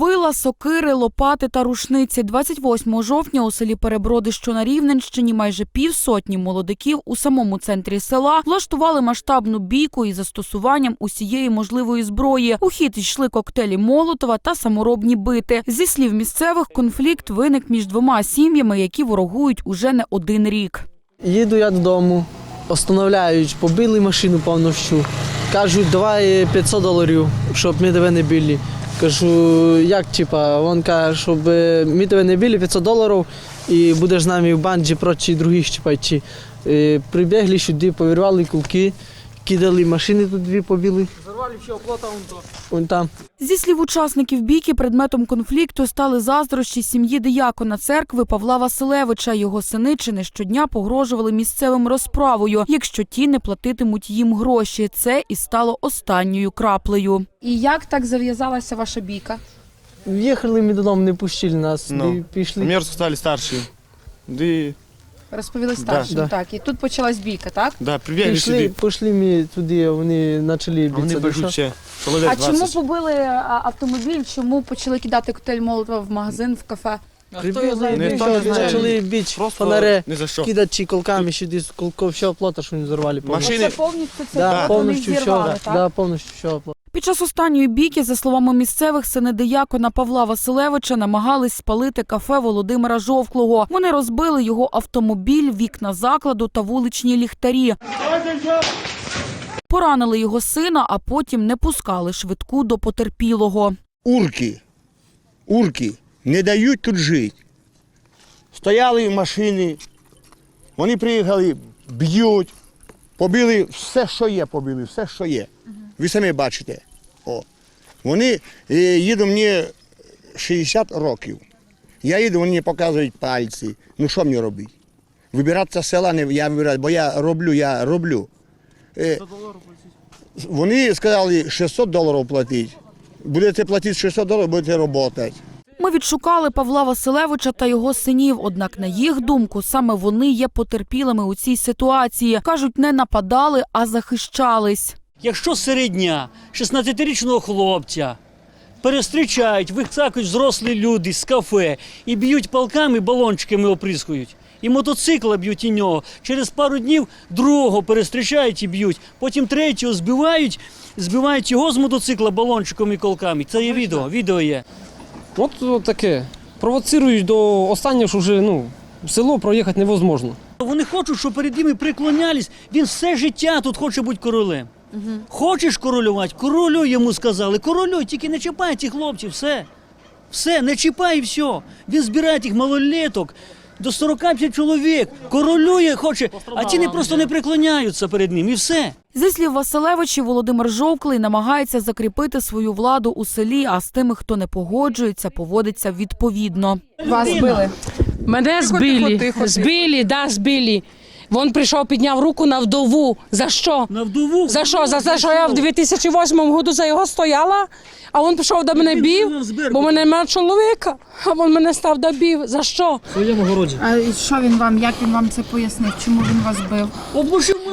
Вила, сокири, лопати та рушниці. 28 жовтня у селі Переброди, що на Рівненщині, майже півсотні молодиків у самому центрі села влаштували масштабну бійку із застосуванням усієї можливої зброї. У хід йшли коктейлі Молотова та саморобні бити. Зі слів місцевих, конфлікт виник між двома сім'ями, які ворогують уже не один рік. Їду я додому, остановляють, побили машину повністю. Кажуть, давай 500 доларів, щоб ми тебе не били. Кажу, як типа? Він каже, щоб ми тебе не били 500 доларів і будеш з нами в банді проти других йти. Е, Прибігли сюди, повірвали кулки, кидали машини тут дві побили. Зарвали все оплота вон там. Зі слів учасників бійки, предметом конфлікту стали заздрощі сім'ї диякона церкви Павла Василевича. Його сини чи не щодня погрожували місцевим розправою, якщо ті не платитимуть їм гроші. Це і стало останньою краплею. І як так зав'язалася ваша бійка? В'їхали ми додому, не пустили нас, Ну. пішли. Мне стали старшие. Да, и- Розповіли старшим, Да. так. І тут почалась бійка, так? да прибегли Пішли, сюди, пішли ми туди, вони почали а вони битися. ще. Чоловік А чому побили а, автомобіль? Чому почали кидати коктейль Молотова в магазин, в кафе? Прибігли, Ніхто не знає. почали бити Просто фонари, не за що. кидати колками сюди з колков всього плота, що вони зорвали. повністю. Машини- Це повністю це Да, повністю все, зірвали, да, так? да, повністю все плот. Під час останньої бійки, за словами місцевих, сини диякона Павла Василевича намагались спалити кафе Володимира Жовклого. Вони розбили його автомобіль, вікна закладу та вуличні ліхтарі. Поранили його сина, а потім не пускали швидку до потерпілого. урки, урки не дають тут жити. Стояли машини, вони приїхали, б'ють, побили все, що є, побили, все, що є. Ви самі бачите. О. Вони е, їду мені 60 років. Я їду, вони мені показують пальці. Ну що мені робити? Вибиратися з села не я вибираю, бо я роблю, я роблю. Е, вони сказали 600 доларів платити. Будете платити 600 доларів, будете працювати. Ми відшукали Павла Василевича та його синів. Однак, на їх думку, саме вони є потерпілими у цій ситуації. кажуть, не нападали, а захищались. Якщо серед дня 16-річного хлопця перестрічають, вискакують взрослі люди з кафе і б'ють палками, балончиками оприскують, і мотоцикла б'ють і нього. Через пару днів другого перестрічають і б'ють, потім третього збивають, збивають його з мотоцикла балончиком і колками. Це є відео, відео є. От таке. Провоцирують до останнього, що вже ну, в село проїхати невозможно. Вони хочуть, щоб перед ними приклонялись. Він все життя тут хоче бути королем. Хочеш королювати? Королюй йому сказали. Королюй, тільки не чіпай цих хлопців, все. Все, не чіпай і все. Він збирає тих малолеток до 45 чоловік. Королює хоче, а ті не просто не преклоняються перед ним і все. Зі слів Василевичі, Володимир Жовклий намагається закріпити свою владу у селі, а з тими, хто не погоджується, поводиться відповідно. Вас били. Мене збили. Збили, да, збили. Він прийшов, підняв руку на вдову. За що? На вдову. За що? За те, що я в 2008 году за його стояла, а він прийшов до мене бів, бо в мене немає чоловіка, а він мене став до бів. За що? В своєму городі. А що він вам, як він вам це пояснив? Чому він вас бив?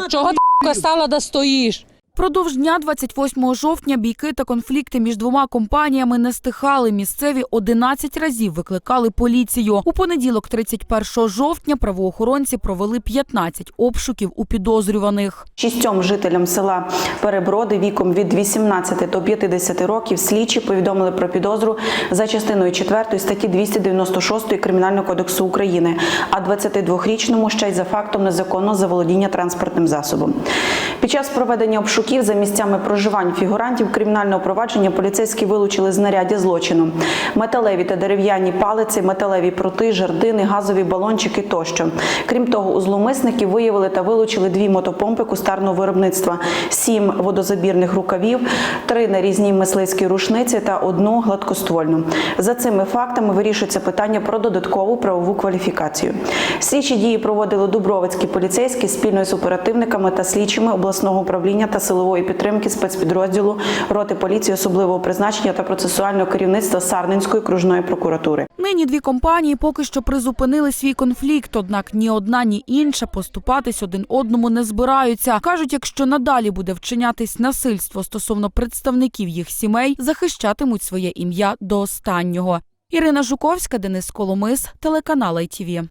Чого ти стала да стоїш? Продовж дня 28 жовтня бійки та конфлікти між двома компаніями не стихали. Місцеві 11 разів викликали поліцію. У понеділок, 31 жовтня, правоохоронці провели 15 обшуків у підозрюваних. Шістьом жителям села Переброди віком від 18 до 50 років слідчі повідомили про підозру за частиною 4 статті 296 Кримінального кодексу України, а 22-річному ще й за фактом незаконного заволодіння транспортним засобом. Під час проведення обшуків за місцями проживань фігурантів кримінального провадження поліцейські вилучили знаряддя злочину: металеві та дерев'яні палиці, металеві прути, жердини, газові балончики тощо. Крім того, у зловмисників виявили та вилучили дві мотопомпи кустарного виробництва, сім водозабірних рукавів, три нарізні мисливські рушниці та одну гладкоствольну. За цими фактами вирішується питання про додаткову правову кваліфікацію. Слідчі дії проводили Дубровицькі поліцейські спільно з оперативниками та слідчими обласної обласного управління та силової підтримки спецпідрозділу роти поліції особливого призначення та процесуального керівництва Сарненської окружної прокуратури. Нині дві компанії поки що призупинили свій конфлікт, однак ні одна, ні інша поступатись один одному не збираються. кажуть, якщо надалі буде вчинятись насильство стосовно представників їх сімей, захищатимуть своє ім'я до останнього. Ірина Жуковська, Денис Коломис, телеканал ITV.